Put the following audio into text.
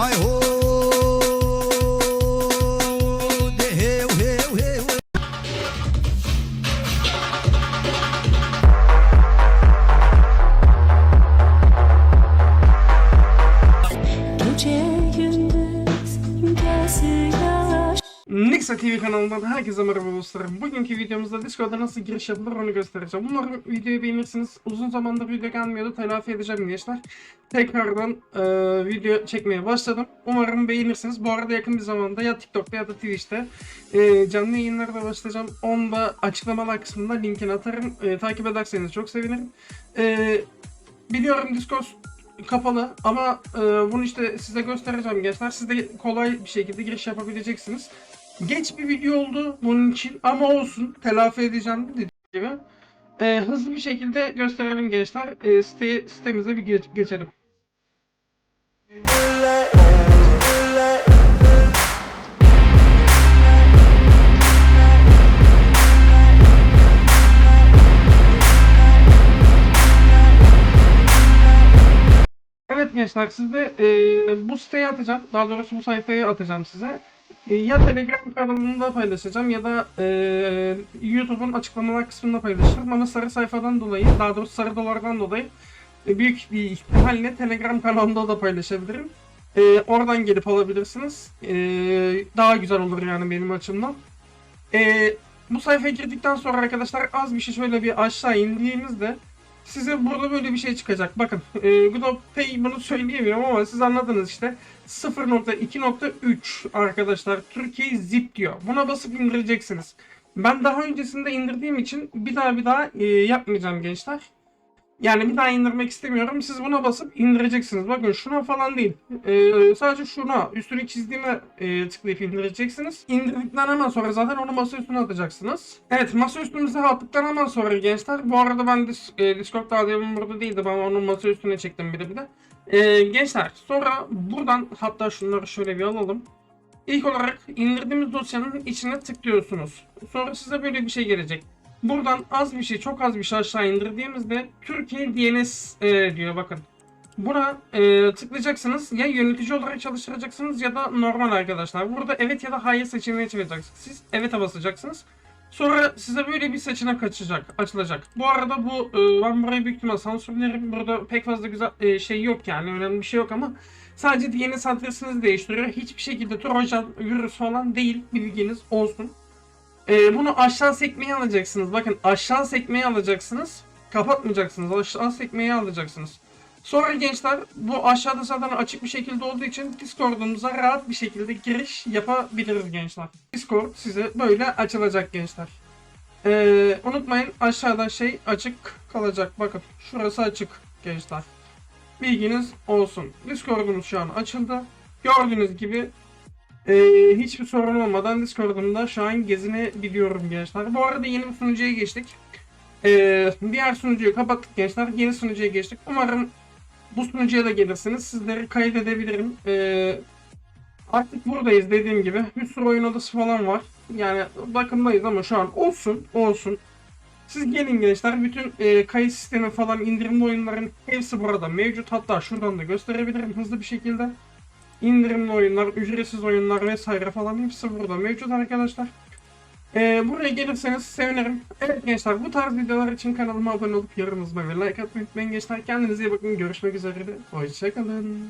I hope. Nixa TV kanalından herkese merhaba dostlarım. Bugünkü videomuzda Discord'a nasıl giriş yapılır onu göstereceğim. Umarım videoyu beğenirsiniz. Uzun zamandır video gelmiyordu. Telafi edeceğim gençler. Tekrardan e, video çekmeye başladım. Umarım beğenirsiniz. Bu arada yakın bir zamanda ya TikTok'ta ya da Twitch'te e, canlı yayınlarda başlayacağım. Onu da açıklamalar kısmında linkini atarım. E, takip ederseniz çok sevinirim. E, biliyorum Discord kapalı ama e, bunu işte size göstereceğim gençler. Siz de kolay bir şekilde giriş yapabileceksiniz. Geç bir video oldu bunun için ama olsun telafi edeceğim dediğim gibi. E, hızlı bir şekilde gösterelim gençler. E, site, sitemize bir geç- geçelim. Evet gençler size e, bu siteye atacağım. Daha doğrusu bu sayfaya atacağım size. E, ya Telegram kanalında paylaşacağım ya da e, YouTube'un açıklamalar kısmında paylaşırım. Ama sarı sayfadan dolayı, daha doğrusu sarı dolardan dolayı e, büyük bir ihtimalle Telegram kanalında da paylaşabilirim. E, oradan gelip alabilirsiniz. E, daha güzel olur yani benim açımdan. E, bu sayfaya girdikten sonra arkadaşlar az bir şey şöyle bir aşağı indiğinizde size burada böyle bir şey çıkacak. Bakın e, GoPay bunu söyleyemiyorum ama siz anladınız işte. 0.2.3 arkadaşlar Türkiye zip diyor. Buna basıp indireceksiniz. Ben daha öncesinde indirdiğim için bir daha bir daha e, yapmayacağım gençler. Yani bir daha indirmek istemiyorum. Siz buna basıp indireceksiniz. Bakın şuna falan değil. Ee, sadece şuna üstünü çizdiğime e, tıklayıp indireceksiniz. İndirdikten hemen sonra zaten onu masa üstüne atacaksınız. Evet masa üstümüze attıktan hemen sonra gençler. Bu arada ben dis, e, Discord adamım burada değildi. Ben onu masa üstüne çektim bir de bir de. Ee, gençler sonra buradan hatta şunları şöyle bir alalım. İlk olarak indirdiğimiz dosyanın içine tıklıyorsunuz. Sonra size böyle bir şey gelecek. Buradan az bir şey, çok az bir şey aşağı indirdiğimizde Türkiye DNS e, diyor bakın. Buna e, tıklayacaksınız. Ya yönetici olarak çalıştıracaksınız ya da normal arkadaşlar. Burada evet ya da hayır seçeneği çıkacaksınız. Siz evet'e basacaksınız. Sonra size böyle bir seçenek açacak, açılacak. Bu arada bu e, ben burayı büyük ihtimal sansürlerim. Burada pek fazla güzel e, şey yok yani önemli bir şey yok ama sadece DNS adresinizi değiştiriyor. Hiçbir şekilde trojan, virüs falan değil bilginiz olsun. Ee, bunu aşağı sekmeyi alacaksınız. Bakın aşağı sekmeyi alacaksınız. Kapatmayacaksınız. Aşağı sekmeyi alacaksınız. Sonra gençler bu aşağıda zaten açık bir şekilde olduğu için Discord'umuza rahat bir şekilde giriş yapabiliriz gençler. Discord size böyle açılacak gençler. Ee, unutmayın aşağıda şey açık kalacak. Bakın şurası açık gençler. Bilginiz olsun. Discord'umuz şu an açıldı. Gördüğünüz gibi ee, hiçbir sorun olmadan Discord'umda şu an gezinebiliyorum gençler. Bu arada yeni bir sunucuya geçtik. Ee, diğer sunucuyu kapattık gençler. Yeni sunucuya geçtik. Umarım bu sunucuya da gelirsiniz. Sizleri kaydedebilirim. Ee, artık buradayız dediğim gibi. Bir sürü oyun odası falan var. Yani bakımdayız ama şu an olsun olsun. Siz gelin gençler. Bütün e, kayıt sistemi falan indirimli oyunların hepsi burada mevcut. Hatta şuradan da gösterebilirim hızlı bir şekilde indirimli oyunlar, ücretsiz oyunlar vesaire falan hepsi burada mevcut arkadaşlar. Ee, buraya gelirseniz sevinirim. Evet gençler bu tarz videolar için kanalıma abone olup yorumunuzu ve like atmayı unutmayın gençler. Kendinize iyi bakın. Görüşmek üzere. Hoşçakalın.